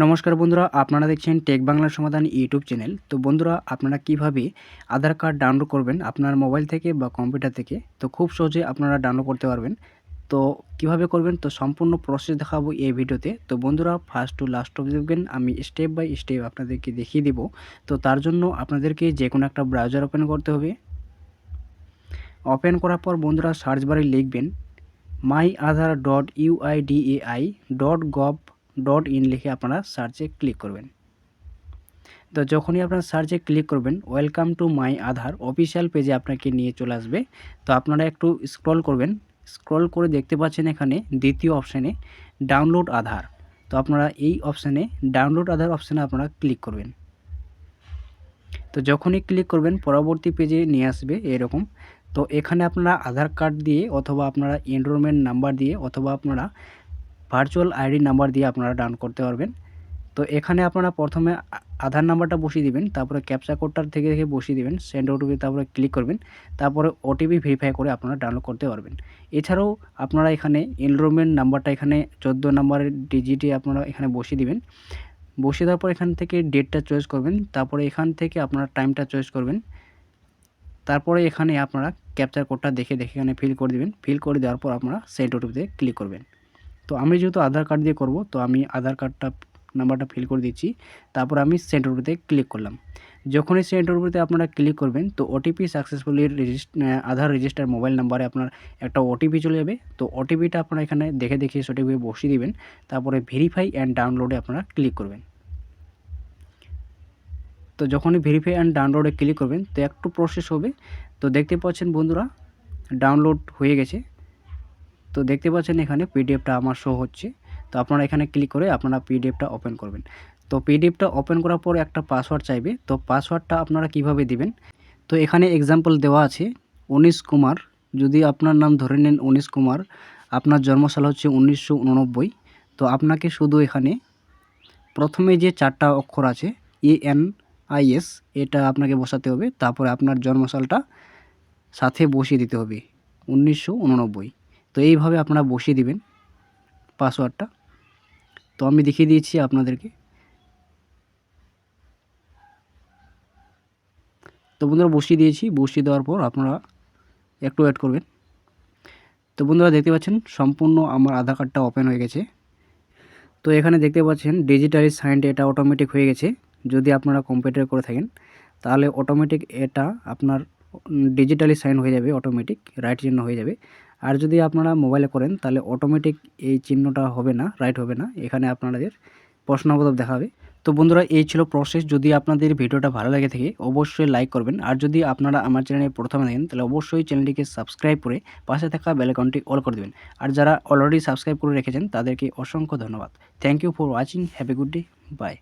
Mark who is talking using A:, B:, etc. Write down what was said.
A: নমস্কার বন্ধুরা, আপনারা দেখছেন টেক বাংলার সমাধান ইউটিউব চ্যানেল। তো বন্ধুরা, আপনারা কীভাবে আধার কার্ড ডাউনলোড করবেন আপনার মোবাইল থেকে বা কম্পিউটার থেকে? তো খুব সহজে আপনারা ডাউনলোড করতে পারবেন। তো কীভাবে করবেন? তো সম্পূর্ণ প্রসেস দেখাবো এই ভিডিওতে। তো বন্ধুরা ফার্স্ট টু লাস্ট অব দেখবেন, আমি স্টেপ বাই স্টেপ আপনাদেরকে দেখিয়ে দিব। তো তার জন্য আপনাদেরকে যে কোনো একটা ব্রাউজার ওপেন করতে হবে। ওপেন করার পর বন্ধুরা সার্চ বারে লিখবেন my Aadhaar dot UIDAI dot gov dot in লিখে আপনারা সার্চে ক্লিক করবেন। তো যখনই আপনারা সার্চে ক্লিক করবেন welcome to my Aadhaar official পেজে আপনাকে নিয়ে চলে আসবে। তো আপনারা একটু স্ক্রল করবেন। স্ক্রল করে দেখতে পাচ্ছেন এখানে দ্বিতীয় অপশানে ডাউনলোড আধার। তো আপনারা এই অপশানে ডাউনলোড আধার অপশানে আপনারা ক্লিক করবেন। তো যখনই ক্লিক করবেন, পরবর্তী পেজে নিয়ে আসবে এরকম। তো এখানে আপনারা আধার কার্ড দিয়ে অথবা আপনারা এনরোলমেন্ট নাম্বার দিয়ে অথবা আপনারা ভার্চুয়াল আইডি নাম্বার দিয়ে আপনারা ডাউন করতে পারবেন। তো এখানে আপনারা প্রথমে আধার নাম্বারটা বসিয়ে দিবেন, তারপরে ক্যাপচা কোডটার থেকে থেকে বসিয়ে দিবেন সেন্ড ওটিপি তারপরে ক্লিক করবেন, তারপরে ওটিপি ভেরিফাই করে আপনারা ডাউনলোড করতে পারবেন। এছাড়াও আপনারা এখানে এনরোলমেন্ট নাম্বারটা এখানে চোদ্দ নাম্বারের ডিজিটে আপনারা এখানে বসিয়ে দিবেন। বসিয়ে দেওয়ার পর এখান থেকে ডেটটা চয়েস করবেন, তারপরে এখান থেকে আপনারা টাইমটা চয়েস করবেন। তারপরে এখানে আপনারা ক্যাপচার কোডটা দেখে দেখে এখানে ফিল করে দেবেন। ফিল করে দেওয়ার পর আপনারা সেন্ড ওটিপিতে ক্লিক করবেন। তো আমি যেহেতু আধার কার্ড দিয়ে করব, তো আমি আধার কার্ডটা, নাম্বারটা ফিল করে দিচ্ছি। তারপর আমি সেন্ড ওটিপিতে ক্লিক করলাম। যখনই সেন্ড ওটিপিতে আপনারা ক্লিক করবেন, তো OTP successfully Aadhaar register mobile নাম্বারে আপনার একটা ওটিপি চলে যাবে। তো ওটিপিটা আপনারা এখানে দেখে দেখে সঠিকভাবে বসিয়ে দিবেন। তারপরে ভেরিফাই অ্যান্ড ডাউনলোডে আপনারা ক্লিক করবেন। তো যখনই ভেরিফাই অ্যান্ড ডাউনলোডে ক্লিক করবেন, তো একটু প্রসেস হবে। তো দেখতে পাচ্ছেন বন্ধুরা ডাউনলোড হয়ে গেছে। তো দেখতে পাচ্ছেন এখানে পিডিএফটা আমার শো হচ্ছে। তো আপনারা এখানে ক্লিক করে আপনারা পিডিএফটা ওপেন করবেন। তো পিডিএফটা ওপেন করার পর একটা পাসওয়ার্ড চাইবে। তো পাসওয়ার্ডটা আপনারা কীভাবে দিবেন? তো এখানে এক্সাম্পল দেওয়া আছে, উনিশ কুমার। যদি আপনার নাম ধরে নেন উনিশ কুমার, আপনার জন্মসাল হচ্ছে উনিশশো উননব্বই। তো আপনাকে শুধু এখানে প্রথমে যে চারটা অক্ষর আছে, এ এন আইএস এটা আপনাকে বসাতে হবে। তারপরে আপনার জন্মসালটা সাথে বসিয়ে দিতে হবে, উনিশশো উননব্বই। তো এইভাবে আপনারা বসিয়ে দিবেন পাসওয়ার্ডটা। তো আমি দেখিয়ে দিয়েছি আপনাদেরকে। তো বন্ধুরা বসিয়ে দিয়েছি, বসিয়ে দেওয়ার পর আপনারা একটু ওয়েট করবেন। তো বন্ধুরা দেখতে পাচ্ছেন সম্পূর্ণ আমার আধার কার্ডটা ওপেন হয়ে গেছে। তো এখানে দেখতে পাচ্ছেন ডিজিটালি সাইন্ড এটা অটোমেটিক হয়ে গেছে। যদি আপনারা কম্পিউটার করে থাকেন, তাহলে অটোমেটিক এটা আপনার ডিজিটালি সাইন হয়ে যাবে অটোমেটিক রাইট চিহ্ন হয়ে যাবে। আর যদি আপনারা মোবাইলে করেন, তাহলে অটোমেটিক এই চিহ্নটা হবে না রাইট হবে না। এখানে আপনাদের প্রশ্নবোধক দেখাবে। তো বন্ধুরা, এই ছিল প্রসেস যদি আপনাদের ভিডিওটা ভালো লাগে থাকে, অবশ্যই লাইক করবেন। আর যদি আপনারা আমার চ্যানেলে প্রথমে দেখেন, তাহলে অবশ্যই চ্যানেলটিকে সাবস্ক্রাইব করে পাশে থাকা বেলাইকনটি অল করে দেবেন। আর যারা অলরেডি সাবস্ক্রাইব করে রেখেছেন, তাদেরকে অসংখ্য ধন্যবাদ। Thank you for watching have a good day bye